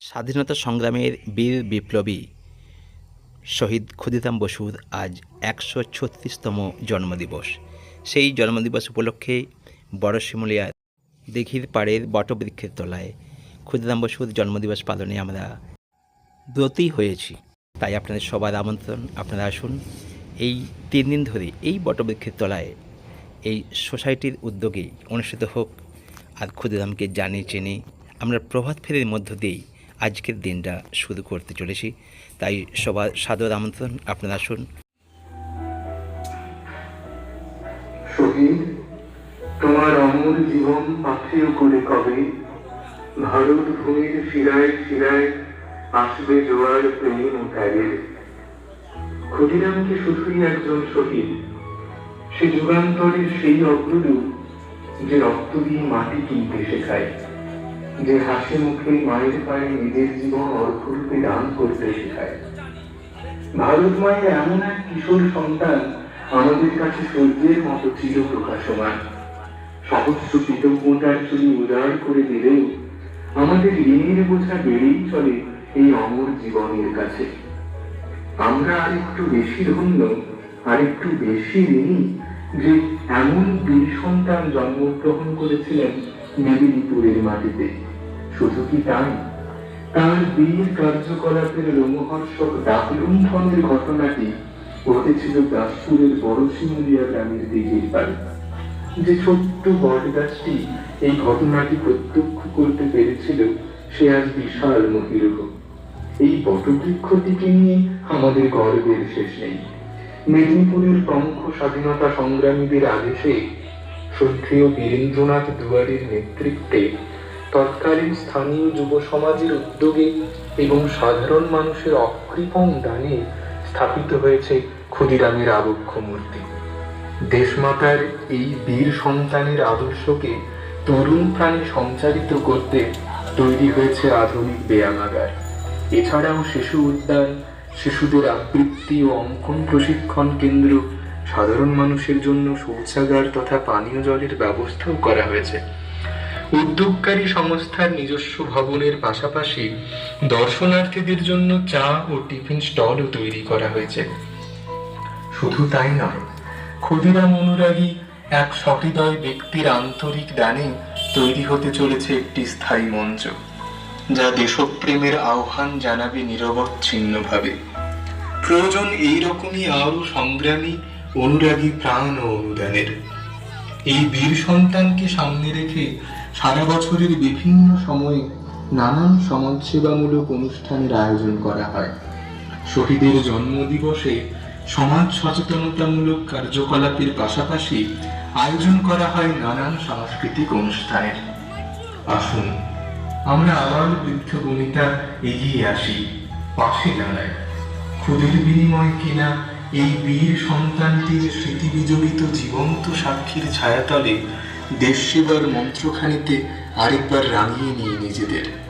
স্বাধীনতা সংগ্রামের বীর বিপ্লবী শহীদ ক্ষুদিরাম বসুর আজ একশো ছত্রিশতম জন্মদিবস। সেই জন্মদিবস উপলক্ষে বড় শিমুলিয়ার দিঘির পাড়ের বটবৃক্ষের তলায় ক্ষুদিরাম বসুর জন্মদিবস পালনে আমরা ব্রতী হয়েছি। তাই আপনাদের সবার আমন্ত্রণ আপনারা আসুন। এই তিন দিন ধরে এই বটবৃক্ষের তলায় এই সোসাইটির উদ্যোগেই অনুষ্ঠিত হোক আর ক্ষুদিরামকে জানি চিনি আমরা প্রভাত ফেরির মধ্য দিয়েই আজকের দিনটা শুরু করতে চলেছি। তাই সবার সাদর আমন্ত্রণ, আপনারা আসুন। তোমার অমর জীবন পাথেয় করে কবে? ভারত ভূমির শিরায় শিরায় আসবে জোয়ার প্রেম ও ত্যাগের। ক্ষুদিরাম কি শুধুই একজন শহীদ সে যুগান্তরের সেই অগ্রদূত যে রক্ত দিয়ে মাটি কিনতে শেখায়। যে হাসি মুখে মায়ের পায়ে, নিজের জীবন অর্থরূপে দান করতে শেখায়। ভারত মায়ের এমন এক কিশোর সন্তান আমাদের কাছে সূর্যের মতো ছিল প্রকাশমান। সহস্র কৃতজ্ঞতার চুরি উদার করে দিলেও আমাদের ঋণের বোঝা বেড়েই চলে এই অমর জীবনের কাছে। আমরা আরেকটু বেশি ধন্য আরেকটু বেশি ঋণী যে এমন বীর সন্তান জন্মগ্রহণ করেছিলেন মেদিনীপুরের মাটিতে। শুধু কি তাই? তার বীর কার্যকলাপের রোমহর্ষক ডাকলুণ্ঠনের ঘটনাটি ঘটেছিল দাসপুরের বড় শিমুলিয়া গ্রামের পাড়ে যে ছোট্ট বটগাছটি এই ঘটনাটি প্রত্যক্ষ করতে পেরেছিল, সে আজ বিশাল মহিরুহ। এই বটবৃক্ষটিকে নিয়ে আমাদের গর্বের শেষ নেই। মেদিনীপুরের প্রমুখ স্বাধীনতা সংগ্রামীদের আদেশে শ্রদ্ধেয় বীরেন্দ্রনাথ দুয়ারের নেতৃত্বে তৎকালীন স্থানীয় যুব সমাজের উদ্যোগে এবং সাধারণ মানুষের অকৃপণ দানে স্থাপিত হয়েছে ক্ষুদিরামের আবক্ষ মূর্তি। দেশমাতার এই বীর সন্তানের আদর্শকে তরুণ প্রাণী সঞ্চারিত করতে তৈরি হয়েছে আধুনিক ব্যায়ামাগার এছাড়াও শিশু উদ্যান, শিশুদের আবৃত্তি ও অঙ্কন প্রশিক্ষণ কেন্দ্র, সাধারণ মানুষের জন্য শৌচাগার তথা পানীয় জলের ব্যবস্থাও করা হয়েছে। উদ্যোগকারী সংস্থার নিজস্ব ভবনের পাশাপাশি দর্শনার্থীদের জন্য চা ও টিফিন স্টলও তৈরি করা হয়েছে। শুধু তাই নয়, ক্ষুদিরাম অনুরাগী এক সহৃদয় ব্যক্তির আন্তরিক দানে তৈরি হতে চলেছে একটি স্থায়ী মঞ্চ, যা দেশপ্রেমের আহ্বান জানাবে নিরবচ্ছিন্নভাবে প্রয়োজন এইরকমই আরও সংগ্রামী অনুরাগী প্রাণ ও অনুদানের। এই বীর সন্তানকে সামনে রেখে সারা বছরের বিভিন্ন সময়ে নানান সমাজসেবামূলক অনুষ্ঠানের আয়োজন করা হয়। শহীদের জন্মদিবসে সমাজ সচেতনতামূলক কার্যকলাপের পাশাপাশি আয়োজন করা হয় নানান সাংস্কৃতিক অনুষ্ঠানের। আসুন, আমরা আবার বৃদ্ধ বনিতা এগিয়ে আসি, পাশে দাঁড়াই। ক্ষুদের বিনিময় কিনা এই বীর সন্তানটির স্মৃতি বিজড়িত জীবন্ত সাক্ষীর ছায়াতলে দেশ সেবার মন্ত্রখানিতে আরেকবার রাঙিয়ে নিয়ে নিজেদের।